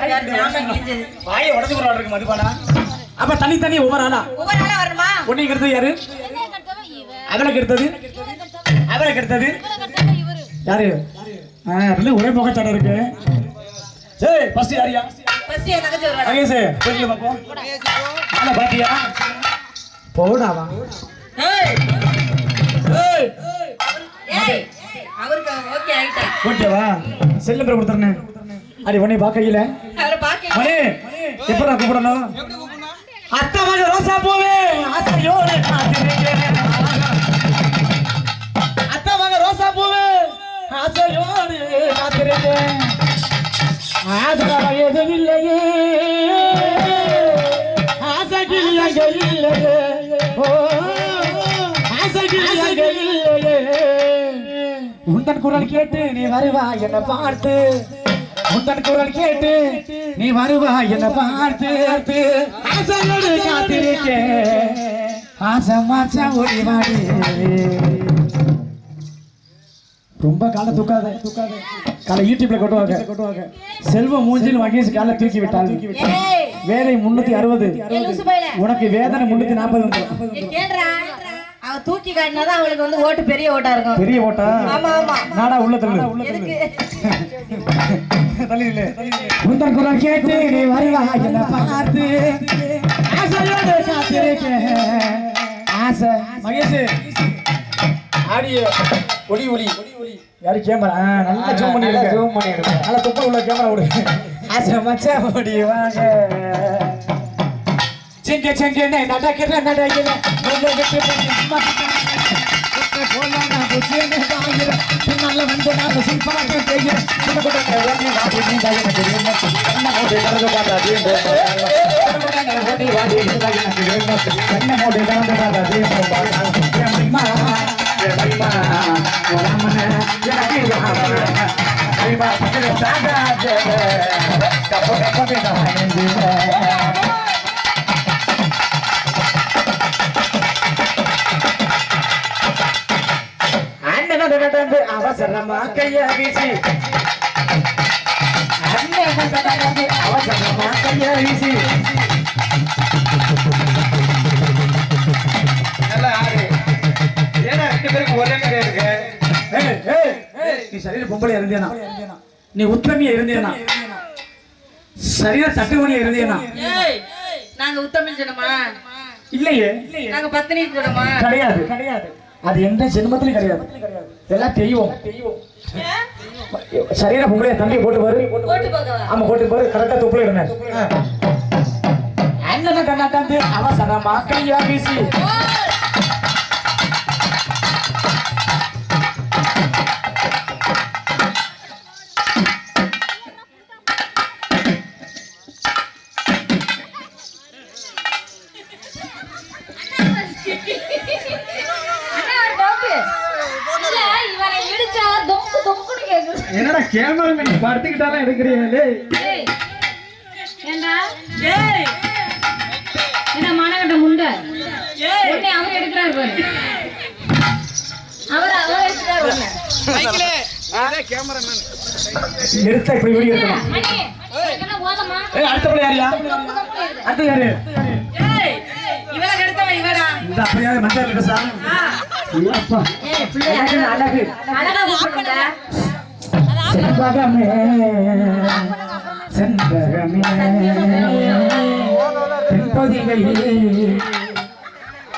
வாயை உடச்சு போடுறா இருக்கு மதுபானா. அப்ப தனி தனி ஒவ்வொரு ஆளா ஒவ்வொரு உன்னை கெடுத்தது யாரு? அவளை கெடுத்தது? அவளை கெடுத்தது? யாரு? ஆ, ரெண்டும் ஒரே முகச்சாடம் இருக்கு. ஏய் ஃபர்ஸ்ட் யாரியா ஃபர்ஸ்ட் என் தங்கச்சி வருவாடா மகேஷ் சொல்லி பாப்போம் ஆனா பாத்தியா போடாவா? ஏய் ஏய். ஏய் அவருக்கு ஓகே ஆயிட்டா ஓகேவா? செல்ல பேர் கொடுத்துறேன் அடி உன்னை பார்க்கையில மணி. எப்படா கூப்பிடணும்? அத்தை மக ரோசா பூவே. ஆசையோடு காத்திருக்கேன் அத்தை மக ரோசா பூவே. ஆசையோடு காத்திருக்கேன் ஆசை எதுவும் இல்லையே. ஆசை கிளி அங்க இல்லையே. ஓ ஆசை கிளி அங்க இல்லையே. உந்தன் குரல் கேட்டு நீ வருவா என்ன பார்த்து. உந்தன் குரல் கேட்டு நீ வருவா என்ன பார்த்து. ஆசையோடு காத்திருக்கேன் ஆசை மாச்சா ஓடி வாடி ரொம்ப காலை தூக்காத. தூக்காத காலை யூடியூப்ல கொட்டுவாங்க கொட்டுவாங்க செல்வ மூஞ்சில் மகேஷ் காலை தூக்கி விட்டால் ஏய் வேலை முன்னூத்தி அறுபது. உனக்கு வேதனை முன்னூத்தி நாற்பது ஏய் கேளுடா. அவ தூக்கி காட்டினாதான் அவளுக்கு வந்து ஓட்டு பெரிய ஓட்டா இருக்கும். பெரிய ஓட்டா? ஆமா ஆமா. நாடா உள்ள தள்ளு. உந்தன் குரல் கேட்டு நீ வருவா என்ன பார்த்து. ஆசையோடு காத்திருக்கேன் ஆசை. மகேஷ். ஆடியோ. ஒளி ஒளி. யாரு கேமரா? நல்லா ஜூம் பண்ணி நல்லா ஜூம் பண்ணி நல்லா துப்பல் உள்ள கேமரா விடு. ஆசை மச்சா ஓடி வாங்க. செங்க செங்க நடக்கிற நடக்கிற. பின்னால வந்து நான் சில்பாக செய்ய கூட கூட வேணே அவசரமா கைய வீசி. அவசரமா கைய வீசி. நல்லா ஆடு. ஏன்னா ரெண்டு பேருக்கு ஒரே மாதிரி இருக்கு. ஏய், ஏய், ஏய், நீ சரீர பொம்பளை இருந்தேனா? நீ உத்தமியா இருந்தேனா? சரீர தட்டுமணியா இருந்தேனா? நாங்க உத்தமிழ் சொன்னோமா இல்லையே. நாங்க பத்தினி சொன்னோமா கிடையாது. கிடையாது. அது எந்த ஜென்மத்திலும் கிடையாது. எல்லாம் தெய்வம். சரீர பொம்பளைய தண்ணியை போட்டு பாரு. ஆமா போட்டு பாரு. கரெக்டா துப்புல இருங்க அண்ணன கண்ணாட்டாந்து அவசரமா கையா வீசி. என்னடா கேமரா மேன் படுத்துக்கிட்டாலும் எடுக்கிறீங்களே ஏய், ஏண்டா? என்ன மானகட்ட முண்டை? உன்னை அவர் எடுக்கிறாரு பாரு. அவர் அவர் எடுக்கிறாரு இப்படி வீடியோ எடுக்கணும் உனக்கெல்லாம் ஓதமா? ஏய் அடுத்த பிள்ளை யாரியா. அடுத்த யாரு? ஏய் இவள கெடுத்தவன் இவடா. இந்த அப்படியாவது மஞ்சள் இருக்கு சார் ஆ? அப்பா ஏய், பிள்ளை அழகு அழகு. அழகா கூப்பிடுடா. செண்பகமே. செண்பகமே. தென்பதிகை.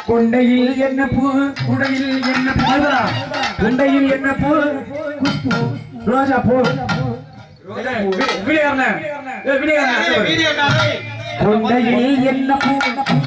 கொண்டையில் என்ன பூ குடையில் என்ன பூ? அழுதா? கொண்டையில் என்ன பூ? குஷ்பு. ரோஜா பூ. கொண்டையில் என்ன பூ?